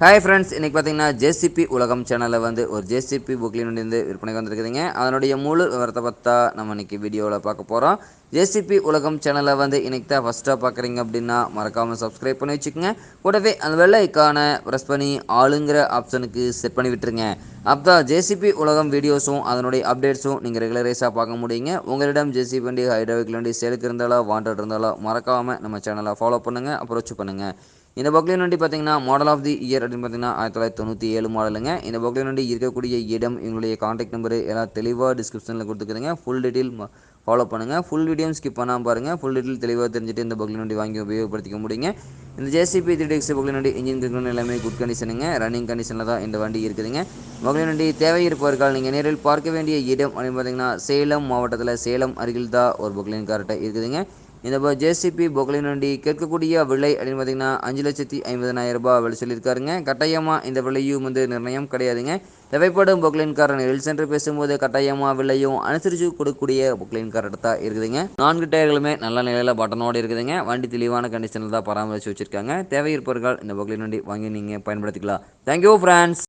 Hi friends இன்றைக்கி பார்த்தீங்கன்னா JCB உலகம் சேனலில் வந்து ஒரு ஜேசிபி புக்லின் வந்து விற்பனைக்கு வந்துருக்குதுங்க. அதனுடைய முழு விவரத்தை பார்த்தா நம்ம இன்றைக்கி வீடியோவில் பார்க்க போகிறோம் ஜேசிபி உலகம் சேனலை வந்து இன்றைக்கி தான் ஃபஸ்ட்டாக பார்க்குறீங்க அப்படின்னா மறக்காமல் சப்ஸ்கிரைப் பண்ணி வச்சுக்கோங்க. கூடவே அந்த வெள்ளை ஐக்கானை ப்ரெஸ் பண்ணி ஆளுங்கிற ஆப்ஷனுக்கு செட் பண்ணி விட்டுருங்க. அப்போ ஜேசிபி உலகம் வீடியோஸும் அதனுடைய அப்டேட்ஸும் நீங்கள் ரெகுலரைஸாக பார்க்க முடியுங்க. உங்களிடம் ஜேசிபி வண்டி ஹைட்ராவிக் வண்டி சேலுக்கு இருந்தாலோ வாண்டட் இருந்தாலோ மறக்காமல் நம்ம சேனலை ஃபாலோ பண்ணுங்கள் அப்ரோச் பண்ணுங்கள் இந்த பொக்லின் வண்டி பார்த்தீங்கன்னா மாடல் ஆஃப் தி இயர் அப்படின்னு பார்த்தீங்கன்னா ஆயிரத்தி தொள்ளாயிரத்தி தொண்ணூற்றி ஏழு மாடலுங்க இந்த பொக்லின் வண்டி இருக்கக்கூடிய இடம் எங்களுடைய காண்டாக்ட் நம்பர் எல்லாம் தெளிவாக டிஸ்கிரிப்ஷனில் கொடுத்துக்கிறேங்க. ஃபுல் டீட்டெயில் ஃபாலோ பண்ணுங்கள் ஃபுல் வீடியோ ஸ்கிப் பண்ணாமல் பாருங்கள் ஃபுல் டீட்டெயில் தெளிவாக தெரிஞ்சுட்டு இந்த பக்லின் வண்டி வாங்கி உபயோகப்படுத்திக்க முடியுங்க. இந்த ஜேசிபி த்ரீ டெக்ஸ் பக்லின் வண்டி இன்ஜின் கண்ட்ரோல் எல்லாமே குட் கண்டிஷனுங்க ரன்னிங் கண்டிஷனில் தான் இந்த வண்டி இருக்குதுங்க. பக்லின் வண்டி தேவை இருப்பவர்கள் நீங்கள் நேரில் பார்க்க வேண்டிய இடம் அப்படின்னு பார்த்தீங்கன்னா சேலம் மாவட்டத்தில் சேலம் அருகில் தான் ஒரு பக்லின் கார்ட்டை இருக்குதுங்க. இந்த ஜேசிபி பொக்லின் வண்டி கேட்கக்கூடிய விலை அப்படின்னு பார்த்தீங்கன்னா அஞ்சு லட்சத்தி ஐம்பதனாயிரம் ரூபாய் விலை சொல்லியிருக்காருங்க. கட்டாயமாக இந்த விலையும் வந்து நிர்ணயம் கிடையாதுங்க. தேவைப்படும் பொக்லின் கார் சென்டர் சென்று பேசும்போது கட்டாயமாக விலையும் அனுசரித்து கொடுக்கக்கூடிய பொக்லின் கார் தான் இருக்குதுங்க. நான்கு டயர்களுமே நல்ல நிலையில் பட்டனோடு இருக்குதுங்க. வண்டி தெளிவான கண்டிஷனில் தான் பராமரித்து வச்சுருக்காங்க. தேவை இருப்பவர்கள் இந்த பொக்லின் வண்டி வாங்கி நீங்கள் பயன்படுத்திக்கலாம். Thank you friends